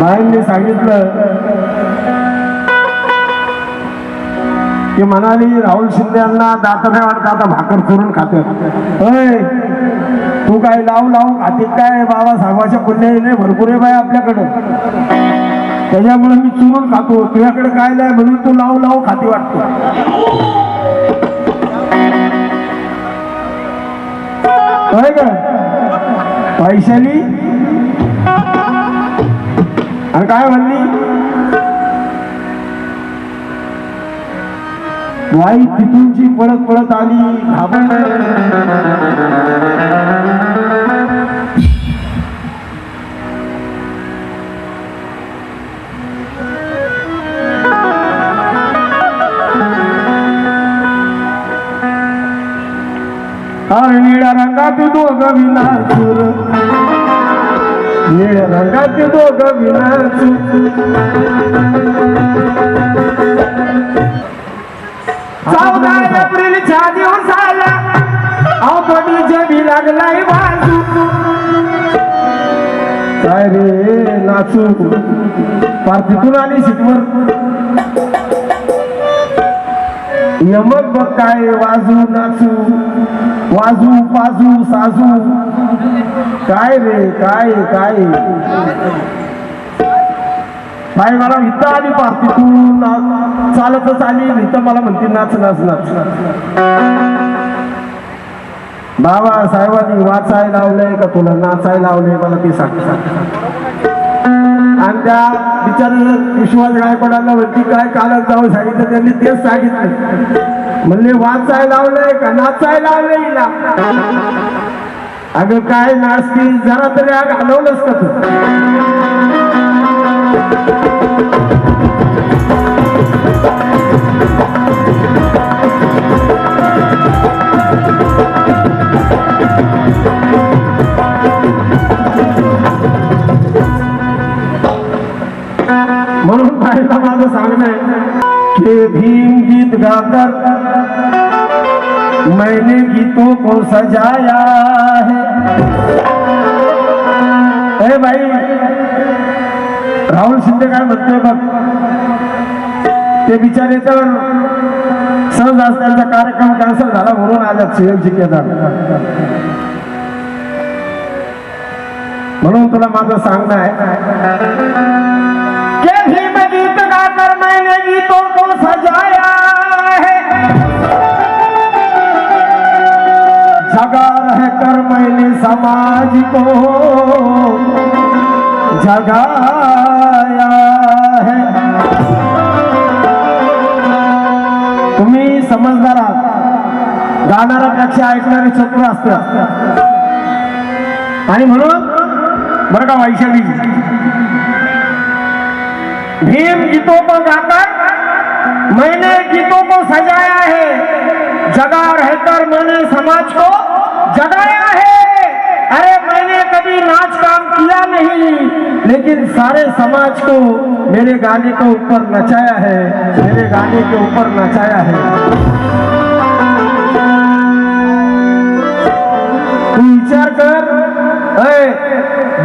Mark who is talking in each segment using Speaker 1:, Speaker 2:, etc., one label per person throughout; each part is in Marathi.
Speaker 1: बाईंनी सांगितलं की म्हणाली राहुल शिंदे यांना दात नाही वाटत आता भाकर करून खाते. अय तू काय लावू लावू खाते काय? बाबा साहेबाच्या पुण्याने भरपूर आहे बाय आपल्याकडं. त्याच्यामुळे मी चुरून खातो. तुझ्याकडे काय नाही म्हणून तू लावू लावू खाते वाटतो. काय का पैशाली? आणि काय म्हणली? वाई तिथूनची पळत पळत आली घाबरली. अरे निळ्या रंगात दोघं विनाचूर निळ्या रंगात दोघं विनाचूर चौदा एप्रिलच्या दिवसाला अवघडी जबी लागलाय बाजू। काय रे नाचू? पार तिथून आली सीटवर? यमक बघ काय वाजू नाचू वाजू पाजू साजू। काय रे काय काय? नाही मला इथं आली पार तिथून ना- चालतच आली इथं मला म्हणते नाच नाच नाच. बाबा साहेबांनी वाचाय लावलंय का तुला? नाचाय लावलंय मला ते सांग. आणि त्या बिचार विश्वास गायकवाडांना म्हणते काय कालच जाऊन सांगितलं त्यांनी तेच सांगितलं म्हणले वाचाय लावलंय का? नाचाय लावलंय अगं काय नाचती जरा तरी आग हलवलंच का तू? म्हणून माझं सांगणं आहे की भीम गीत गाकर मैंने गीतों को सजाया? राहुल शिंदे काय म्हणतोय बघ? ते बिचारे तर सहज आज त्यांचा कार्यक्रम कॅन्सल झाला म्हणून आल्यात सीएमची केदार. म्हणून तुला माझं सांगणं आहे. के सजाया है? जगा रह कर मैंने समाज को जगाया समजदार आहात गाणाऱ्यापेक्षा ऐकणारे शत्रू असतात आणि म्हणून बरं का वैशाली भीम गीतों को गाकर मैंने गीतों को सजाया है। जगा रहकर मैंने समाज को जगाया है। अरे मैंने कभी नाच काम किया नहीं लेकिन सारे समाज को मेरे गाने के ऊपर नचाया है मेरे गाने के ऊपर नचाया है। तू विचार कर। अय,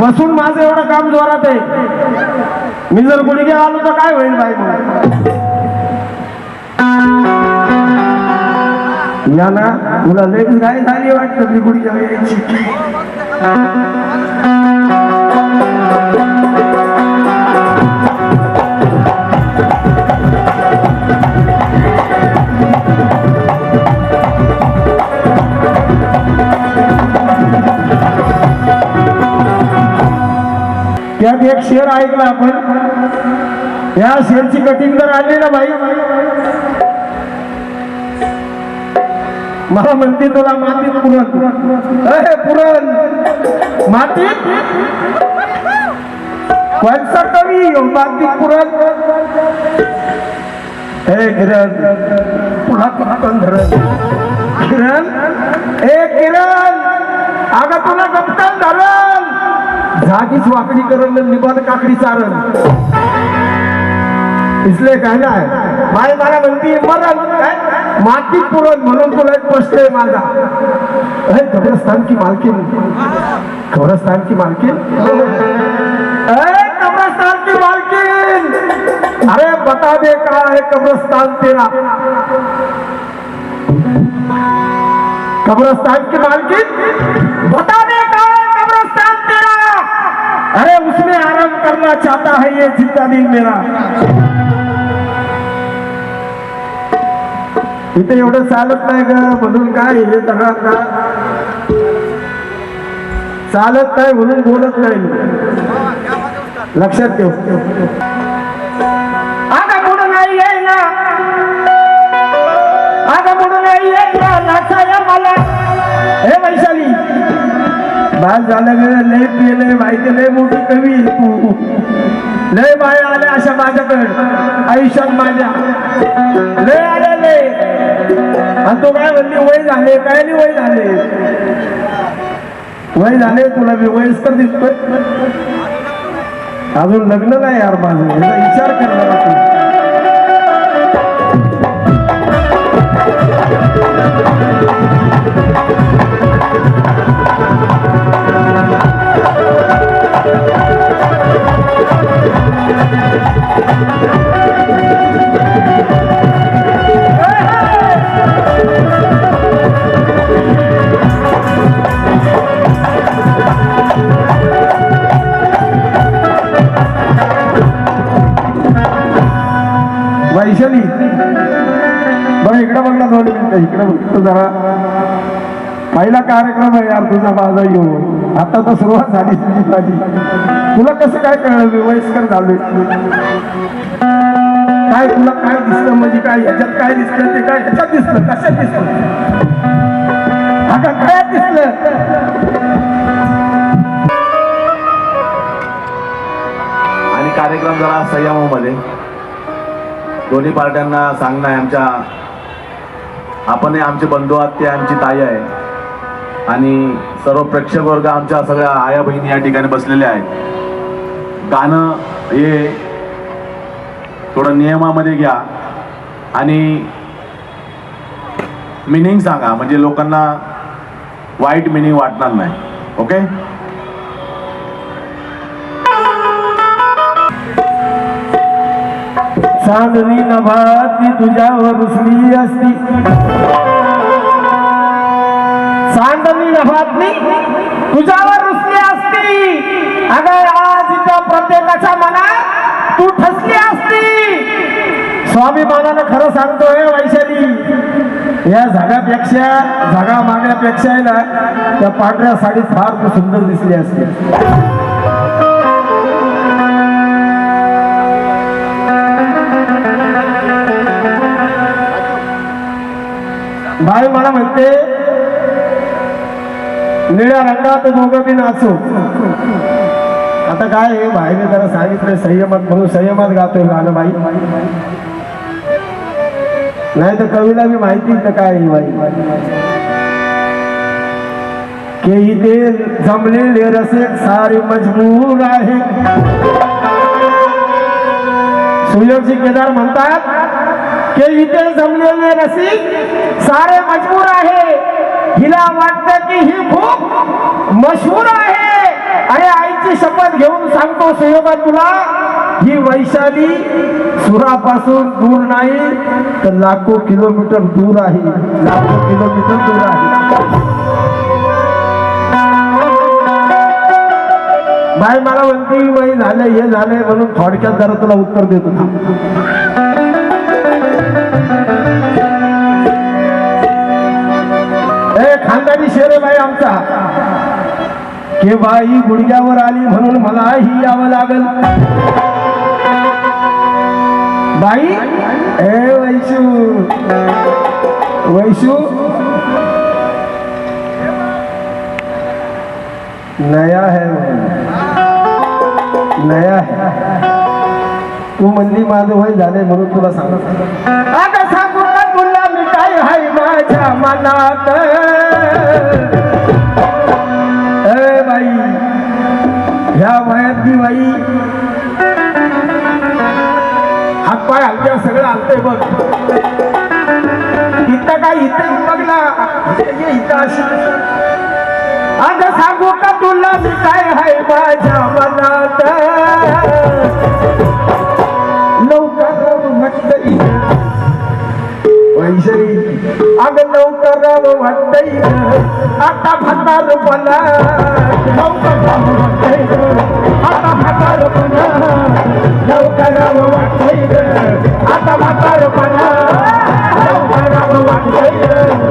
Speaker 1: बसून माझं एवढं काम जोरात आहे. मी जर गुडघे आलो तर काय होईल बाई या ना तुला लेट काय झाली वाटतं मी गुडघ्या त्यात एक शेर ऐकला आपण. या शेरची कटिंग जर आली ना बाई. मला म्हणते तुला मातीत पुरण. पुरण. मातीत? कोणचा कवी? मातीत पुरण. हे किरण. पुन्हा पुन्हा धरण. किरण? हे किरण. अगं तुला गपकन धरण. जागीच वाकडी करण निबाद काकडी चारण. इसले काय नाही? बाय मला म्हणती मरण. काय? माती पुरण म्हणून तुला एक प्रश्न आहे माझा. अरे कब्रस्तान की मालकीन? कब्रस्तान की मालकीन? अरे कब्रस्तान की मालकीन! अरे बता दे कहा है कब्रस्तान तेरा? कब्रस्तान की मालकीन? बता दे कहा है कब्रस्तान तेरा? अरे उसमें आराम करना चाहता है ये जिंदा दिल मेरा। इथे एवढं चालत नाही ग म्हणून काय हे सगळं का चालत नाही म्हणून बोलत नाही. लक्षात ठेव. आता पुढं नाही येईना आता पुढं नाही येईना नाचाया मला. हे वैशाली. बाद झालं ग लय पिले माहिती लय मोठी कवी तू. लय बाया आल्या अशा माझ्याकडे. आयुष्यात माझ्या. लय आले लय आणि तो काय म्हणली वय झाले काय नाही वय झाले वय झाले तुला मी वयस्कर दिसतोय अजून लग्न नाही यार माझं विचार विचार कर Thank you. वैशाली. बरं इकडं बघ ना दोन मिनिटं इकडं बघ जरा. पहिला कार्यक्रम आहे यार तुझा माझा येऊ आता तर सुरुवात झाली तुझी माझी. तुला कसं काय कळलं? मी वयस्कर झालोय. काय तुला काय दिसलं म्हणजे काय ह्याच्यात काय दिसलं ते काय ह्याच्यात दिसलं? कशात दिसलं? आता काय दिसलं?
Speaker 2: आणि कार्यक्रम जरा संयमामध्ये दोन्ही पार्ट्यांना सांगणं आहे आमच्या आपण हे आमचे बंधू आहात ते आमची ताई आहे. आणि सर्व प्रेक्षक वर्ग आमच्या सगळ्या आया बहिणी या ठिकाणी बसलेल्या आहेत. गाणं हे थोडं नियमामध्ये घ्या आणि मिनिंग सांगा म्हणजे लोकांना वाईट मिनिंग वाटणार नाही. ओके
Speaker 1: चांदणी नभाती तुझ्यावर रुसली असती. चांदणी नभातली तुझ्यावर रुसली असती. अगर आज इथं प्रत्येकाच्या मनात तू ठसली असती. स्वाभिमानानं खरं सांगतोय वैशाली या झाडापेक्षा झाडा मागण्यापेक्षा आहे ना त्या पांढऱ्या साडीत फार सुंदर दिसली असते. निळ्या रंगात दोघं मी नाचू. आता काय आहे? बाईने जरा सांगितलं संयमात म्हणून संयमात गातोय गाणं बाई. नाही तर कवीला मी माहिती तर काय बाई? केही ते जमलेले रसे सारे मजबूर आहे. सुयोगजी केदार म्हणतात की इथे जमलेले रसिक सारे मजबूर आहे. हिला वाटत की ही खूप मशहूर आहे. आणि आईची शपथ घेऊन सांगतो सुयोगा तुला ही वैशाली सुरापासून दूर नाही तर लाखो किलोमीटर दूर आहे. लाखो किलोमीटर दूर आहे. बाय मला म्हणते वय झालं हे झालंय म्हणून थोडक्यात जरा तुला उत्तर देतो. केव्हा बाई गुडघ्यावर आली म्हणून मलाही यावं लागल. बाई? ए वैशू. वैशू? नया है नया है. तू म्हणली माझं वय झालंय म्हणून तुला सांगत. आता सांगू का तुला हाय माझ्या मनात? बाई. ह्या वयात बी बाई. हातपाय हलक्या सगळं हलतंय बघ. इथं काय इथं बघला? इथं अशी. अग सांगू का तुला मी काय आहे माझ्या मनात? लवकर म्हटलं वैशरी अग लवकर वाटतय. आता भकार मला लवकर वाटतय आता भकार मला वाटतय. आता भकार मला लवकर वाटतय.